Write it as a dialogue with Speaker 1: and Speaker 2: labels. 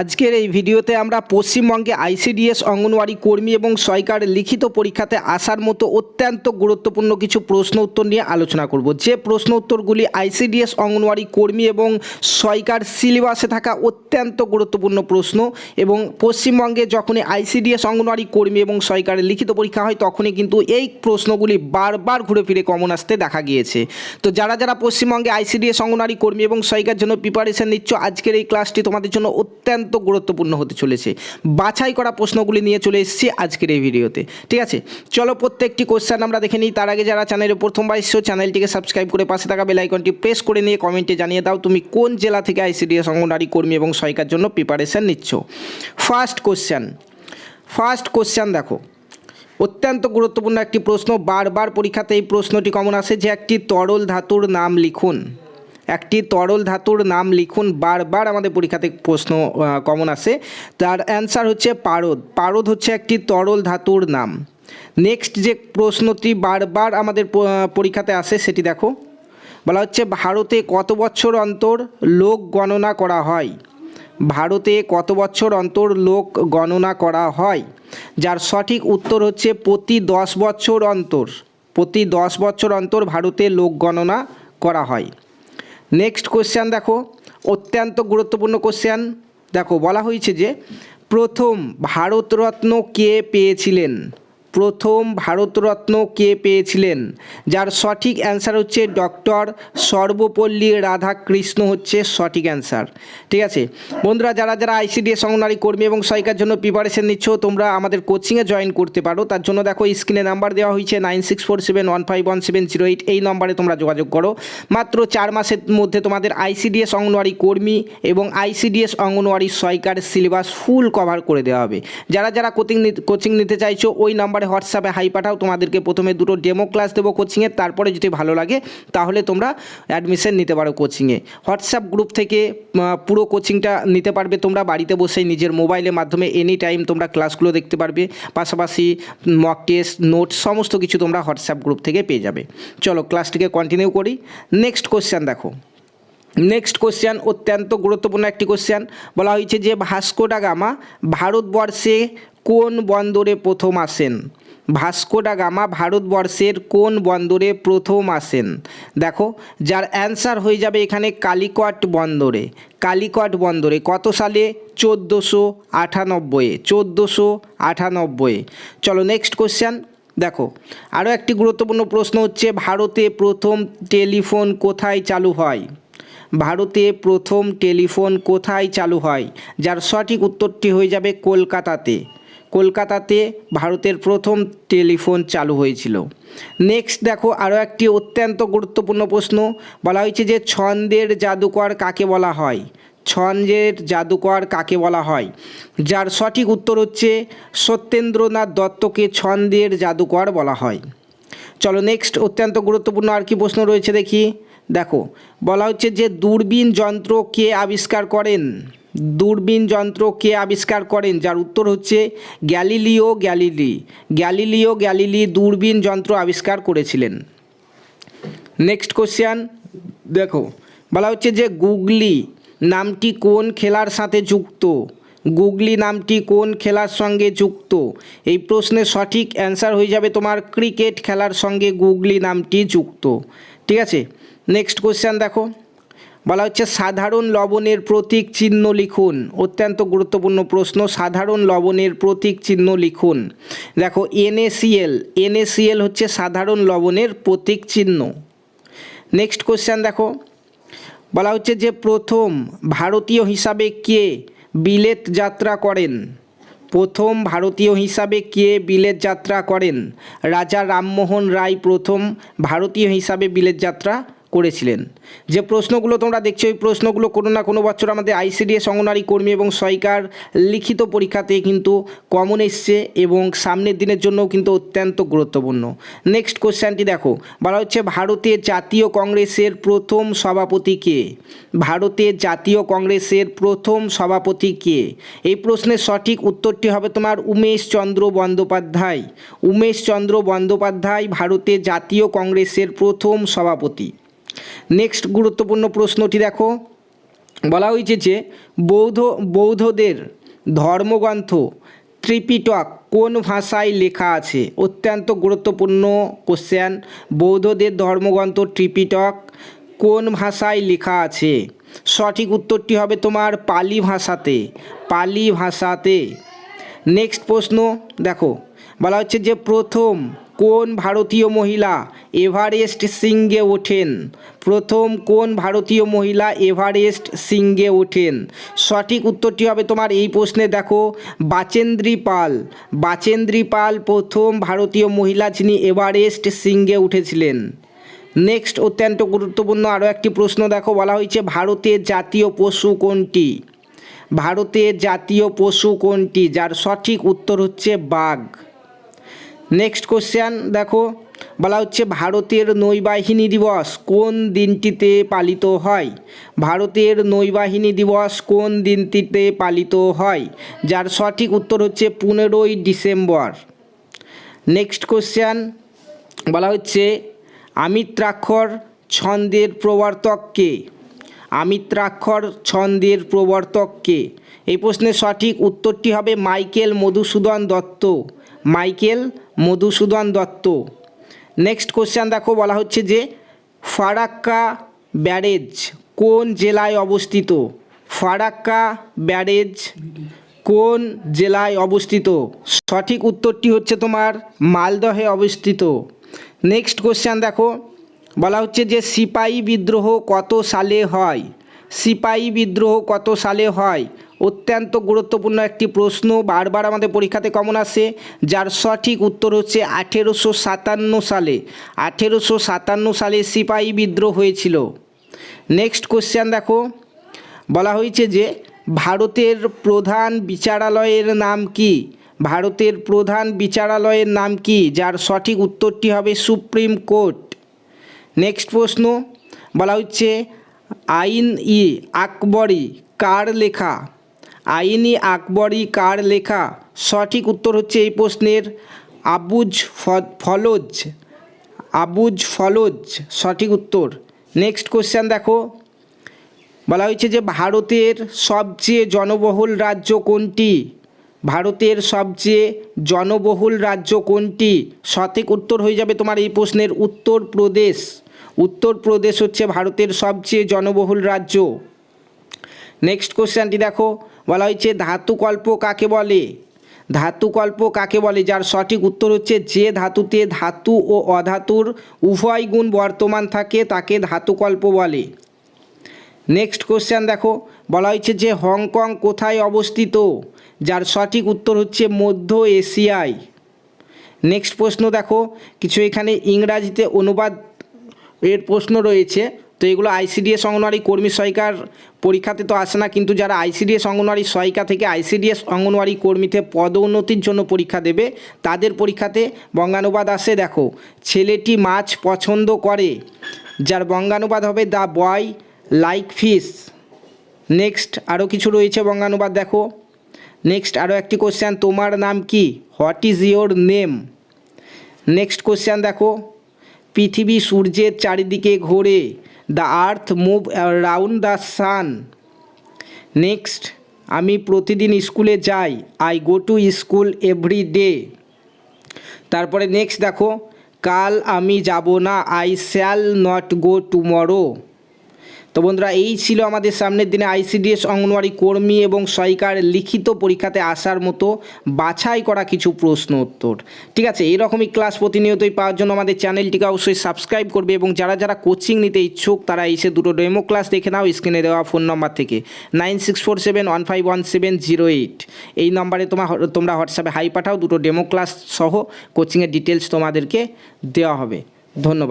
Speaker 1: আজকের এই ভিডিওতে আমরা পশ্চিমবঙ্গে আইসিডিএস, অঙ্গনওয়াড়ি কর্মী এবং সরকার লিখিত পরীক্ষাতে আসার মতো অত্যন্ত গুরুত্বপূর্ণ কিছু প্রশ্ন উত্তর নিয়ে আলোচনা করব। যে প্রশ্ন উত্তরগুলি আইসিডিএস, অঙ্গনওয়াড়ি কর্মী এবং সরকার সিলেবাসে থাকা অত্যন্ত গুরুত্বপূর্ণ প্রশ্ন এবং পশ্চিমবঙ্গে যখনই আইসিডিএস, অঙ্গনওয়াড়ি কর্মী এবং সরকারের লিখিত পরীক্ষা হয় তখনই কিন্তু এই প্রশ্নগুলি বারবার ঘুরে ফিরে কমন আসতে দেখা গিয়েছে। তো যারা যারা পশ্চিমবঙ্গে আইসিডিএস, অঙ্গনওয়াড়ি কর্মী এবং সরকার জন্য প্রিপারেশন নিচ্ছ, আজকের এই ক্লাসটি তোমাদের জন্য অত্যন্ত গুরুত্বপূর্ণ হতে চলেছে। বাছাই করা প্রশ্নগুলি নিয়ে চলে এসেছি আজকের এই ভিডিওতে। ঠিক আছে? চলো প্রত্যেকটি কোশ্চেন আমরা দেখে নিই। তার আগে যারা চ্যানেলে প্রথমবার এসছো চ্যানেলটিকে সাবস্ক্রাইব করে পাশে থাকা বেল আইকনটি প্রেস করে নিয়ে কমেন্টে জানিয়ে দাও তুমি কোন জেলা থেকে আইসিডিএস অঙ্গনওয়াড়ি কর্মী এবং সরকার জন্য প্রিপারেশন নিচ্ছ। ফার্স্ট কোশ্চেন ফার্স্ট কোশ্চেন দেখো। অত্যন্ত গুরুত্বপূর্ণ একটি প্রশ্ন। বারবার পরীক্ষাতে এই প্রশ্নটি কমন আসে যে একটি তরল ধাতুর নাম লিখুন। একটি তরল ধাতুর নাম লিখুন বারবার, আমাদের পরীক্ষাতে প্রশ্ন কমন আসে। তার অ্যান্সার হচ্ছে পারদ। পারদ হচ্ছে একটি তরল ধাতুর নাম। নেক্সট যে প্রশ্নটি বারবার আমাদের পরীক্ষাতে আসে, সেটি দেখো। বলা হচ্ছে, ভারতে কত বছর অন্তর লোক গণনা করা হয়? ভারতে কত বছর অন্তর লোক গণনা করা হয়? যার সঠিক উত্তর হচ্ছে, প্রতি দশ বছর অন্তর। প্রতি দশ বছর অন্তর ভারতে লোক গণনা করা হয়। নেক্সট কোশ্চেন দেখো অত্যন্ত গুরুত্বপূর্ণ কোশ্চেন দেখো বলা হয়েছে যে প্রথম ভারতরত্ন কে পেয়েছিলেন? প্রথম ভারতরত্ন কে পেয়েছিলেন? যার সঠিক অ্যান্সার হচ্ছে ডক্টর সর্বপল্লী রাধাকৃষ্ণ হচ্ছে সঠিক অ্যান্সার। ঠিক আছে? বন্ধুরা, যারা যারা আইসিডিএস অঙ্গনারী কর্মী এবং সহায়িকার জন্য প্রিপারেশন নিচ্ছ, তোমরা আমাদের কোচিংয়ে জয়েন করতে পারো। তার জন্য দেখো স্ক্রিনে নাম্বার দেওয়া হয়েছে nine six four seven one five one seven zero eight এই নম্বরে তোমরা যোগাযোগ করো। মাত্র চার মাসের মধ্যে তোমাদের আইসিডিএস অঙ্গনওয়াড়ি কর্মী এবং আইসিডিএস অঙ্গনওয়াড়ি সহায়িকার সিলেবাস ফুল কভার করে দেওয়া হবে। যারা যারা কোচিং কোচিং নিতে চাইছো, ওই নাম্বারে হোয়াটসঅ্যাপে হাই পাঠাও, তোমাদেরকে প্রথমে দুটো ডেমো ক্লাস দেবো কোচিংয়ের তারপরে যদি ভালো লাগে, তাহলে তোমরা অ্যাডমিশন নিতে পারো কোচিংয়ে। হোয়াটসঅ্যাপ গ্রুপ থেকে পুরো কোচিংটা নিতে পারবে তোমরা, বাড়িতে বসেই নিজের মোবাইলের মাধ্যমে এনি টাইম তোমরা ক্লাসগুলো দেখতে পারবে, পাশাপাশি মক টেস্ট নোট সমস্ত কিছু তোমরা হোয়াটসঅ্যাপ গ্রুপ থেকে পেয়ে যাবে। চলো ক্লাসটিকে কন্টিনিউ করি। নেক্সট কোশ্চেন দেখো। নেক্সট কোশ্চেন অত্যন্ত গুরুত্বপূর্ণ একটি কোশ্চেন বলা হয়েছে যে, ভাস্কো ডা গামা, ভারতবর্ষে কোন বন্দরে প্রথম আসেন? ভাস্কো ডা গামা ভারতবর্ষের কোন বন্দরে প্রথম আসেন? দেখো, যার অ্যান্সার হয়ে যাবে এখানে কালিকট বন্দরে। কালিকট বন্দরে কত সালে? চোদ্দোশো আটানব্বইয়ে চোদ্দোশো আটানব্বইয়ে চলো নেক্সট কোশ্চেন দেখো। আরও একটি গুরুত্বপূর্ণ প্রশ্ন হচ্ছে, ভারতে প্রথম টেলিফোন কোথায় চালু হয়? ভারতে প্রথম টেলিফোন কোথায় চালু হয়? যার সঠিক উত্তরটি হয়ে যাবে কলকাতাতে। কলকাতাতে ভারতের প্রথম টেলিফোন চালু হয়েছিল। নেক্সট দেখো, আরও একটি অত্যন্ত গুরুত্বপূর্ণ প্রশ্ন। বলা হয়েছে যে ছন্দের জাদুকর কাকে বলা হয়? ছন্দের জাদুকর কাকে বলা হয়? যার সঠিক উত্তর হচ্ছে সত্যেন্দ্রনাথ দত্তকে ছন্দের জাদুকর বলা হয়। চলো নেক্সট অত্যন্ত গুরুত্বপূর্ণ আর কি প্রশ্ন রয়েছে দেখি। দেখো, বলা হচ্ছে যে দূরবীন যন্ত্র কে আবিষ্কার করেন? দূরবীন যন্ত্র কে আবিষ্কার করেন? যার উত্তর হচ্ছে গ্যালিলিও গ্যালিলি। গ্যালিলিও গ্যালিলি দূরবীন যন্ত্র আবিষ্কার করেছিলেন। নেক্সট কোশ্চেন দেখো, বলা হচ্ছে যে গুগলি নামটি কোন খেলার সাথে যুক্ত? গুগলি নামটি কোন খেলার সঙ্গে যুক্ত? এই প্রশ্নের সঠিক অ্যান্সার হয়ে যাবে তোমার ক্রিকেট খেলার সঙ্গে গুগলি নামটি যুক্ত। ঠিক আছে? নেক্সট কোশ্চেন দেখো। বলা হচ্ছে, সাধারণ লবণের প্রতীক চিহ্ন লিখুন। অত্যন্ত গুরুত্বপূর্ণ প্রশ্ন, সাধারণ লবণের প্রতীক চিহ্ন লিখুন। দেখো এনএসিএল এনএসিএল হচ্ছে সাধারণ লবণের প্রতীক চিহ্ন। নেক্সট কোশ্চেন দেখো। বলা হচ্ছে যে, প্রথম ভারতীয় হিসাবে কে বিলেত যাত্রা করেন? প্রথম ভারতীয় হিসাবে কে বিলেত যাত্রা করেন? রাজা রামমোহন রায় প্রথম ভারতীয় হিসাবে বিলেত যাত্রা করেছিলেন। যে প্রশ্নগুলো তোমরা দেখছ ওই প্রশ্নগুলো কোনো না কোনো বছর আমাদের আইসিডিএস অঙ্গনারী কর্মী এবং সরকার লিখিত পরীক্ষাতে কিন্তু কমন এসছে এবং সামনের দিনের জন্যও কিন্তু অত্যন্ত গুরুত্বপূর্ণ। নেক্সট কোশ্চেনটি দেখো, বলা হচ্ছে ভারতের জাতীয় কংগ্রেসের প্রথম সভাপতি কে? ভারতের জাতীয় কংগ্রেসের প্রথম সভাপতি কে? এই প্রশ্নের সঠিক উত্তরটি হবে তোমার উমেশ চন্দ্র বন্দ্যোপাধ্যায়। উমেশ চন্দ্র বন্দ্যোপাধ্যায় ভারতের জাতীয় কংগ্রেসের প্রথম সভাপতি। নেক্সট গুরুত্বপূর্ণ প্রশ্নটি দেখো। বলা হয়েছে যে, বৌদ্ধ, বৌদ্ধদের ধর্মগ্রন্থ ত্রিপিটক কোন ভাষায় লেখা আছে? অত্যন্ত গুরুত্বপূর্ণ কোশ্চেন বৌদ্ধদের ধর্মগ্রন্থ ত্রিপিটক কোন ভাষায় লেখা আছে? সঠিক উত্তরটি হবে তোমার পালি ভাষাতে পালি ভাষাতে। নেক্সট প্রশ্ন দেখো। বলা হচ্ছে যে, প্রথম কোন ভারতীয় মহিলা এভারেস্ট শৃঙ্গে ওঠেন। প্রথম কোন ভারতীয় মহিলা এভারেস্ট শৃঙ্গে ওঠেন? সঠিক উত্তরটি হবে তোমার এই প্রশ্নে দেখো, বাচেন্দ্রী পাল। বাচেন্দ্রী পাল প্রথম ভারতীয় মহিলা যিনি এভারেস্ট শৃঙ্গে উঠেছিলেন। নেক্সট, অত্যন্ত গুরুত্বপূর্ণ আরও একটি প্রশ্ন দেখো, বলা হয়েছে ভারতের জাতীয় পশু কোনটি? ভারতের জাতীয় পশু কোনটি? যার সঠিক উত্তর হচ্ছে বাঘ। নেক্সট কোশ্চেন দেখো বলা হচ্ছে ভারতের নৌবাহিনী দিবস কোন দিনটিতে পালিত হয়? ভারতের নৌবাহিনী দিবস কোন দিনটিতে পালিত হয়? যার সঠিক উত্তর হচ্ছে পনেরোই ডিসেম্বর। নেক্সট কোশ্চেন বলা হচ্ছে আমিত্রাক্ষর ছন্দের প্রবর্তককে আমিত্রাক্ষর ছন্দের প্রবর্তককে এই প্রশ্নের সঠিক উত্তরটি হবে Michael Madhusudan Dutta. Michael Madhusudan Dutta. Next question দেখো, বলা হচ্ছে যে ফারাক্কা ব্যারেজ কোন জেলায় অবস্থিত? ফারাক্কা ব্যারেজ কোন জেলায় অবস্থিত? সঠিক উত্তরটি হচ্ছে তোমার মালদহে অবস্থিত। নেক্সট কোশ্চেন দেখো, বলা হচ্ছে যে সিপাহী বিদ্রোহ কত সালে হয়? সিপাহী বিদ্রোহ কত সালে হয়? অত্যন্ত গুরুত্বপূর্ণ একটি প্রশ্ন। বারবার আমাদের পরীক্ষাতে কমন আসে, যার সঠিক উত্তর হচ্ছে আঠেরোশো সাতান্ন সালে। আঠেরোশো সাতান্ন সালে সিপাহী বিদ্রোহ হয়েছিল। নেক্সট কোশ্চেন দেখো। বলা হয়েছে যে, ভারতের প্রধান বিচারালয়ের নাম কি? ভারতের প্রধান বিচারালয়ের নাম কি? যার সঠিক উত্তরটি হবে সুপ্রিম কোর্ট। নেক্সট প্রশ্ন। বলা হচ্ছে আইন ই আকবরী কার লেখা? আইনি আকবরী কার লেখা? সঠিক উত্তর হচ্ছে এই প্রশ্নের আবুজ ফলজ। আবুজ ফলজ, সঠিক উত্তর। নেক্সট কোশ্চেন দেখো। বলা হয়েছে যে ভারতের সবচেয়ে জনবহুল রাজ্য কোনটি? ভারতের সবচেয়ে জনবহুল রাজ্য কোনটি? সঠিক উত্তর হয়ে যাবে তোমার এই প্রশ্নের উত্তর উত্তরপ্রদেশ। উত্তরপ্রদেশ হচ্ছে ভারতের সবচেয়ে জনবহুল রাজ্য। নেক্সট কোশ্চেনটি দেখো। বলা হয়েছে ধাতুকল্প কাকে বলে? ধাতুকল্প কাকে বলে? যার সঠিক উত্তর হচ্ছে, যে ধাতুতে ধাতু ও অধাতুর উভয় গুণ বর্তমান থাকে, তাকে ধাতুকল্প বলে। নেক্সট কোশ্চেন দেখো। বলা হয়েছে যে, হংকং কোথায় অবস্থিত? যার সঠিক উত্তর হচ্ছে, মধ্য এশিয়ায়। নেক্সট প্রশ্ন দেখো। কিছু এখানে ইংরাজিতে অনুবাদ এর প্রশ্ন রয়েছে। তো এগুলো আইসিডিএস অঙ্গনওয়াড়ি কর্মী সহায়িকার পরীক্ষাতে তো আসে না, কিন্তু যারা আইসিডিএস অঙ্গনওয়াড়ি সহায়িকা থেকে আইসিডিএস অঙ্গনওয়াড়ি কর্মীতে পদোন্নতির জন্য পরীক্ষা দেবে, তাদের পরীক্ষাতে বঙ্গানুবাদ আসে। দেখো, ছেলেটি মাছ পছন্দ করে, যার বঙ্গানুবাদ হবে the boy like fish. Next আরও কিছু রয়েছে বঙ্গানুবাদ, দেখো। নেক্সট আরও একটি কোশ্চেন তোমার নাম কি? What is your name next question দেখো। পৃথিবী সূর্যের চারিদিকে ঘোরে। The earth move round the sun next আমি প্রতিদিন স্কুলে যাই। I go to school every day তারপরে নেক্সট দেখো, কাল আমি যাব না। I shall not go tomorrow তো বন্ধুরা, এই ছিল আমাদের সামনের দিনে আইসিডিএস অঙ্গনওয়াড়ি কর্মী এবং সহায়িকার লিখিত পরীক্ষাতে আসার মতো বাছাই করা কিছু প্রশ্ন উত্তর। ঠিক আছে, এরকমই ক্লাস প্রতিনিয়তই পাওয়ার জন্য আমাদের চ্যানেলটিকে অবশ্যই সাবস্ক্রাইব করবে এবং যারা যারা কোচিং নিতে ইচ্ছুক, তারা এসে দুটো ডেমো ক্লাস দেখে নাও স্ক্রিনে দেওয়া ফোন নম্বর থেকে। Nine six four seven one five one seven zero eight এই নম্বরে তোমার তোমরা হোয়াটসঅ্যাপে হাই পাঠাও, দুটো ডেমো ক্লাস সহ কোচিংয়ের ডিটেলস তোমাদেরকে দেওয়া হবে। ধন্যবাদ।